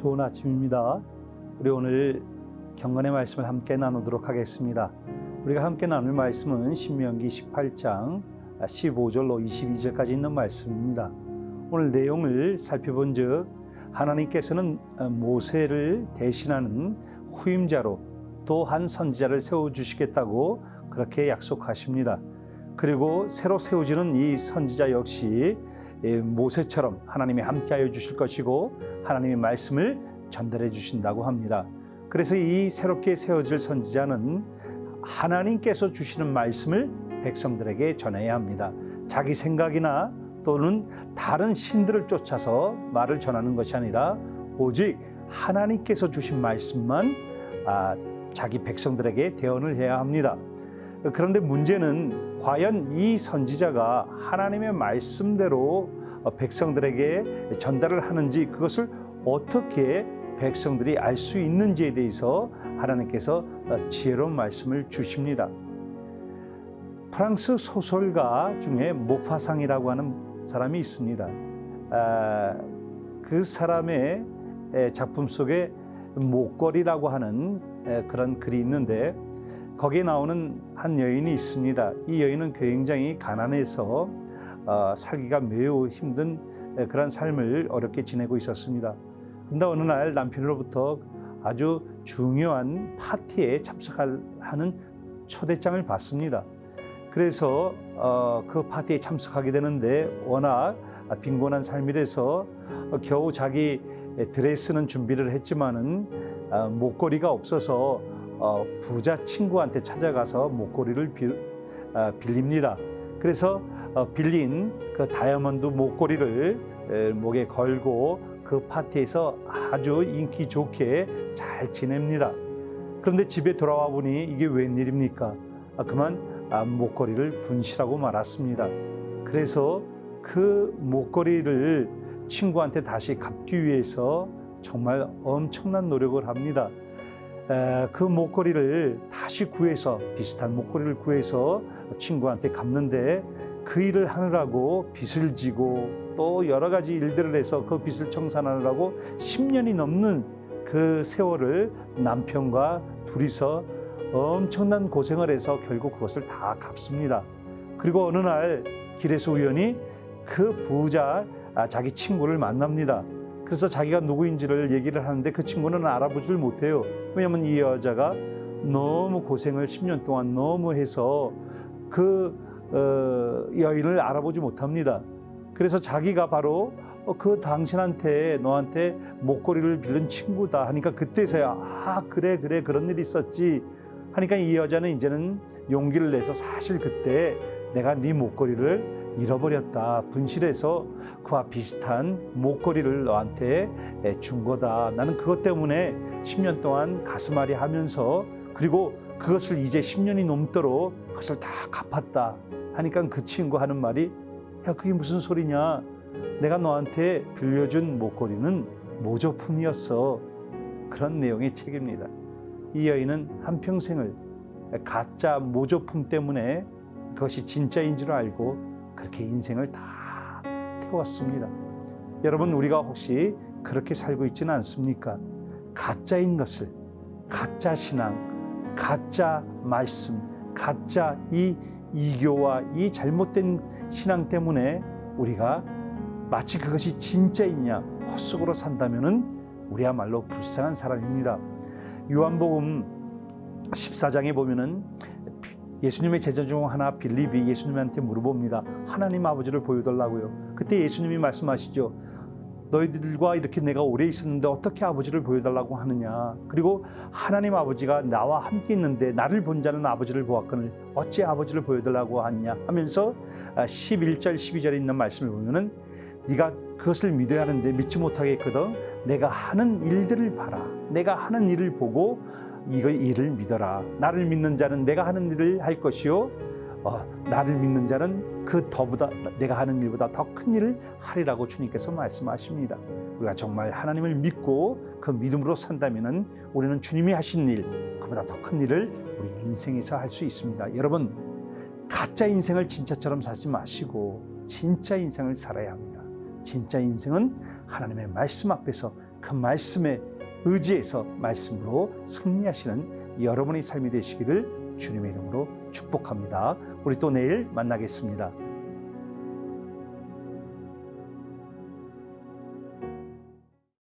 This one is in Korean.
좋은 아침입니다. 우리 오늘 경건의 말씀을 함께 나누도록 하겠습니다. 우리가 함께 나눌 말씀은 신명기 18장 15절로 22절까지 있는 말씀입니다. 오늘 내용을 살펴본즉 하나님께서는 모세를 대신하는 후임자로 또 한 선지자를 세워 주시겠다고 그렇게 약속하십니다. 그리고 새로 세워지는 이 선지자 역시 모세처럼 하나님이 함께하여 주실 것이고 하나님의 말씀을 전달해 주신다고 합니다. 그래서 이 새롭게 세워질 선지자는 하나님께서 주시는 말씀을 백성들에게 전해야 합니다. 자기 생각이나 또는 다른 신들을 쫓아서 말을 전하는 것이 아니라 오직 하나님께서 주신 말씀만 아, 자기 백성들에게 대언을 해야 합니다. 그런데 문제는 과연 이 선지자가 하나님의 말씀대로 백성들에게 전달을 하는지 그것을 어떻게 백성들이 알 수 있는지에 대해서 하나님께서 지혜로운 말씀을 주십니다. 프랑스 소설가 중에 모파상이라고 하는 사람이 있습니다. 그 사람의 작품 속에 목걸이라고 하는 그런 글이 있는데 거기에 나오는 한 여인이 있습니다. 이 여인은 굉장히 가난해서 살기가 매우 힘든 그런 삶을 어렵게 지내고 있었습니다. 근데 어느 날 남편으로부터 아주 중요한 파티에 참석하는 초대장을 받습니다. 그래서 그 파티에 참석하게 되는데 워낙 빈곤한 삶이라서 겨우 자기 드레스는 준비를 했지만은 목걸이가 없어서 부자 친구한테 찾아가서 목걸이를 빌립니다. 그래서 빌린 그 다이아몬드 목걸이를 목에 걸고 그 파티에서 아주 인기 좋게 잘 지냅니다. 그런데 집에 돌아와 보니 이게 웬일입니까? 그만 목걸이를 분실하고 말았습니다. 그래서 그 목걸이를 친구한테 다시 갚기 위해서 정말 엄청난 노력을 합니다. 그 목걸이를 다시 구해서 비슷한 목걸이를 구해서 친구한테 갚는데 그 일을 하느라고 빚을 지고 또 여러 가지 일들을 해서 그 빚을 청산하느라고 10년이 넘는 그 세월을 남편과 둘이서 엄청난 고생을 해서 결국 그것을 다 갚습니다. 그리고 어느 날 길에서 우연히 그 부자 자기 친구를 만납니다. 그래서 자기가 누구인지를 얘기를 하는데 그 친구는 알아보질 못해요. 왜냐하면 이 여자가 너무 고생을 10년 동안 너무 해서 그 어, 여인을 알아보지 못합니다. 그래서 자기가 바로 그 당신한테 너한테 목걸이를 빌린 친구다 하니까 그때서야 아 그래 그래 그런 일이 있었지 하니까 이 여자는 이제는 용기를 내서 사실 그때 내가 네 목걸이를 잃어버렸다. 분실해서 그와 비슷한 목걸이를 너한테 준 거다. 나는 그것 때문에 10년 동안 가슴앓이 하면서 그리고 그것을 이제 10년이 넘도록 그것을 다 갚았다. 하니까 그 친구 하는 말이 야, 그게 무슨 소리냐. 내가 너한테 빌려준 목걸이는 모조품이었어. 그런 내용의 책입니다. 이 여인은 한평생을 가짜 모조품 때문에 그것이 진짜인 줄 알고 그렇게 인생을 다 태웠습니다. 여러분, 우리가 혹시 그렇게 살고 있지는 않습니까? 가짜인 것을, 가짜 신앙, 가짜 말씀, 가짜 이 이교와 이 잘못된 신앙 때문에 우리가 마치 그것이 진짜이냐 헛속으로 산다면은 우리야말로 불쌍한 사람입니다. 요한복음 14장에 보면은 예수님의 제자 중 하나 빌립이 예수님한테 물어봅니다. 하나님 아버지를 보여달라고요. 그때 예수님이 말씀하시죠. 너희들과 이렇게 내가 오래 있었는데 어떻게 아버지를 보여달라고 하느냐. 그리고 하나님 아버지가 나와 함께 있는데 나를 본 자는 아버지를 보았거늘 어찌 아버지를 보여달라고 하냐 하면서 11절 12절에 있는 말씀을 보면은 네가 그것을 믿어야 하는데 믿지 못하겠거든 내가 하는 일들을 봐라. 내가 하는 일을 보고 이거 일을 믿어라. 나를 믿는 자는 내가 하는 일을 할 것이요. 어, 나를 믿는 자는 그 더보다 내가 하는 일보다 더 큰 일을 하리라고 주님께서 말씀하십니다. 우리가 정말 하나님을 믿고 그 믿음으로 산다면은 우리는 주님이 하신 일, 그보다 더 큰 일을 우리 인생에서 할 수 있습니다. 여러분, 가짜 인생을 진짜처럼 살지 마시고 진짜 인생을 살아야 합니다. 진짜 인생은 하나님의 말씀 앞에서 그 말씀에 의지해서 말씀으로 승리하시는 여러분의 삶이 되시기를 주님의 이름으로 축복합니다. 우리 또 내일 만나겠습니다.